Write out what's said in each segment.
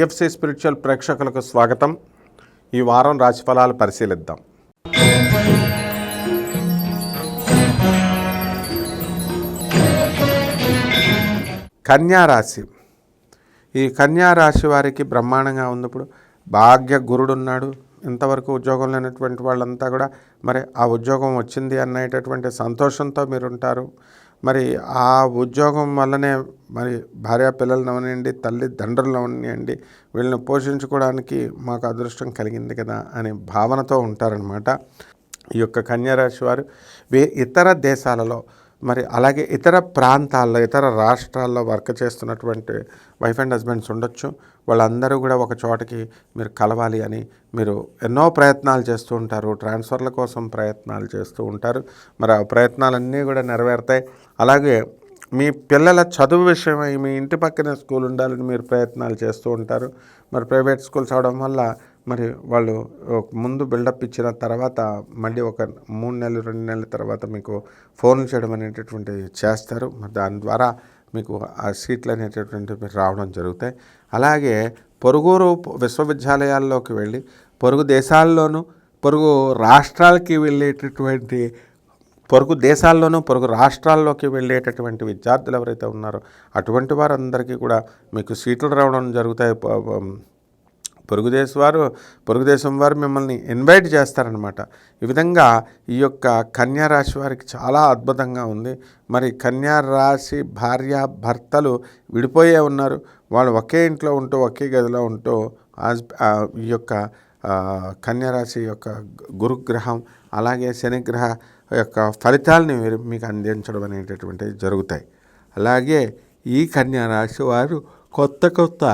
TFC spiritual ప్రేక్షకులకు స్వాగతం. ఈ వారం రాశిఫలాలు పరిశీలిద్దాం. కన్యారాశి ఈ కన్యా రాశి వారికి బ్రహ్మాండంగా ఉన్నప్పుడు భాగ్య గురుడు ఉన్నాడు. ఇంతవరకు ఉద్యోగం లేనటువంటి వాళ్ళంతా కూడా మరి ఆ ఉద్యోగం వచ్చింది అనేటటువంటి సంతోషంతో మీరుంటారు. మరి ఆ ఉద్యోగం వల్లనే మరి భార్య పిల్లలను అవనివ్వండి తల్లి తండ్రులను అవనివ్వండి వీళ్ళని పోషించుకోవడానికి మాకు అదృష్టం కలిగింది కదా అనే భావనతో ఉంటారనమాట ఈ యొక్క కన్యారాశి వారు. వే ఇతర దేశాలలో మరి అలాగే ఇతర ప్రాంతాల్లో ఇతర రాష్ట్రాల్లో వర్క్ చేస్తున్నటువంటి వైఫ్ అండ్ హస్బెండ్స్ ఉండొచ్చు. వాళ్ళందరూ కూడా ఒక చోటకి మీరు కలవాలి అని మీరు ఎన్నో ప్రయత్నాలు చేస్తూ ఉంటారు. ట్రాన్స్ఫర్ల కోసం ప్రయత్నాలు చేస్తూ ఉంటారు. మరి ఆ ప్రయత్నాలన్నీ కూడా నెరవేరుతాయి. అలాగే మీ పిల్లల చదువు విషయమై మీ ఇంటి పక్కనే స్కూల్ ఉండాలని మీరు ప్రయత్నాలు చేస్తూ ఉంటారు. మరి ప్రైవేట్ స్కూల్స్ అవడం వల్ల మరి వాళ్ళు ముందు బిల్డప్ ఇచ్చిన తర్వాత మళ్ళీ ఒక మూడు నెలలు రెండు నెలల తర్వాత మీకు ఫోన్లు చేయడం అనేటటువంటివి చేస్తారు. మరి దాని ద్వారా మీకు ఆ సీట్లు అనేటటువంటివి రావడం జరుగుతాయి. అలాగే పొరుగురు విశ్వవిద్యాలయాల్లోకి వెళ్ళి పొరుగు దేశాల్లోనూ పొరుగు రాష్ట్రాలకి వెళ్ళేటటువంటి పొరుగు దేశాల్లోనూ పొరుగు రాష్ట్రాల్లోకి వెళ్ళేటటువంటి విద్యార్థులు ఎవరైతే ఉన్నారో అటువంటి వారందరికీ కూడా మీకు సీట్లు రావడం జరుగుతాయి. ప- వారు పొరుగుదేశం వారు మిమ్మల్ని ఇన్వైట్ చేస్తారనమాట ఈ విధంగా ఈ యొక్క కన్యా రాశి వారికి చాలా అద్భుతంగా ఉంది. మరి కన్యా రాశి భార్య భర్తలు విడిపోయే ఉన్నారు. వాళ్ళు ఒకే ఇంట్లో ఉంటూ ఒకే గదిలో ఉంటూ ఆ, ఈ యొక్క కన్యారాశి యొక్క గురుగ్రహం అలాగే శనిగ్రహ యొక్క ఫలితాలని మీరు మీకు అందించడం అనేటటువంటివి జరుగుతాయి. అలాగే ఈ కన్యారాశి వారు కొత్త కొత్త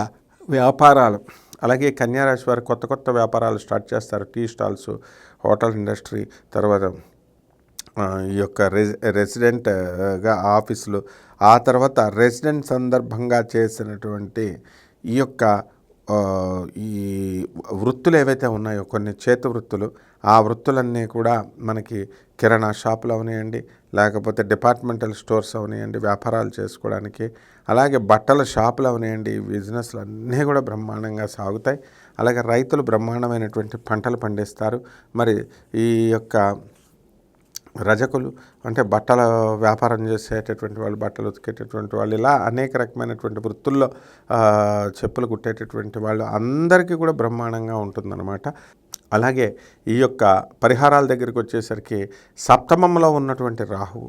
వ్యాపారాలు అలాగే కన్యారాశి వారు కొత్త కొత్త వ్యాపారాలు స్టార్ట్ చేస్తారు. టీ స్టాల్స్ హోటల్ ఇండస్ట్రీ తర్వాత ఈ యొక్క రెసి రెసిడెంట్గా ఆఫీసులు ఆ తర్వాత రెసిడెంట్ సందర్భంగా చేసినటువంటి ఈ యొక్క ఈ వృత్తులు ఏవైతే ఉన్నాయో కొన్ని చేతి వృత్తులు ఆ వృత్తులన్నీ కూడా మనకి కిరాణా షాపులు అవనియండి లేకపోతే డిపార్ట్మెంటల్ స్టోర్స్ అవనియండి వ్యాపారాలు చేసుకోవడానికి అలాగే బట్టల షాపులు అవనియండి ఈ బిజినెస్లు అన్నీ కూడా బ్రహ్మాండంగా సాగుతాయి. అలాగే రైతులు బ్రహ్మాండమైనటువంటి పంటలు పండిస్తారు. మరి ఈ యొక్క రజకులు అంటే బట్టల వ్యాపారం చేసేటటువంటి వాళ్ళు బట్టలు ఉతికేటటువంటి వాళ్ళు ఇలా అనేక రకమైనటువంటి వృత్తుల్లో చెప్పులు కుట్టేటటువంటి వాళ్ళు అందరికీ కూడా బ్రహ్మాండంగా ఉంటుందన్నమాట. అలాగే ఈ యొక్క పరిహారాల దగ్గరికి వచ్చేసరికి సప్తమంలో ఉన్నటువంటి రాహువు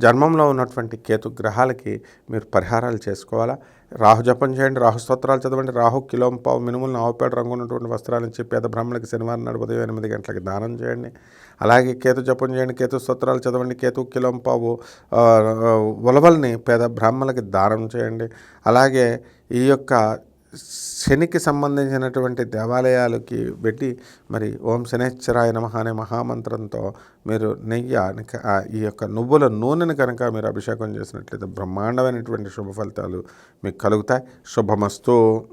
జన్మంలో ఉన్నటువంటి కేతు గ్రహాలకి మీరు పరిహారాలు చేసుకోవాలా? రాహు జపం చేయండి రాహు స్తోత్రాలు చదవండి రాహు కిలోంపావు మినుములు ఆవుపేట రంగు ఉన్నటువంటి వస్త్రాలను ఇచ్చి పేద బ్రాహ్మణులకి శనివారం నాడు ఉదయం ఎనిమిది గంటలకి దానం చేయండి. అలాగే కేతు జపం చేయండి కేతు స్తోత్రాలు చదవండి కేతు కిలోంపావు ఉలవల్ని పేద బ్రాహ్మణులకి దానం చేయండి. అలాగే ఈ యొక్క శనికి సంబంధించినటువంటి దేవాలయాలకి పెట్టి మరి ఓం శనేశ్వరాయ నమ అనే మహామంత్రంతో మీరు నెయ్యి ఈ యొక్క నువ్వుల నూనెను కనుక మీరు అభిషేకం చేసినట్లయితే బ్రహ్మాండమైనటువంటి శుభ ఫలితాలు మీకు కలుగుతాయి. శుభమస్తు.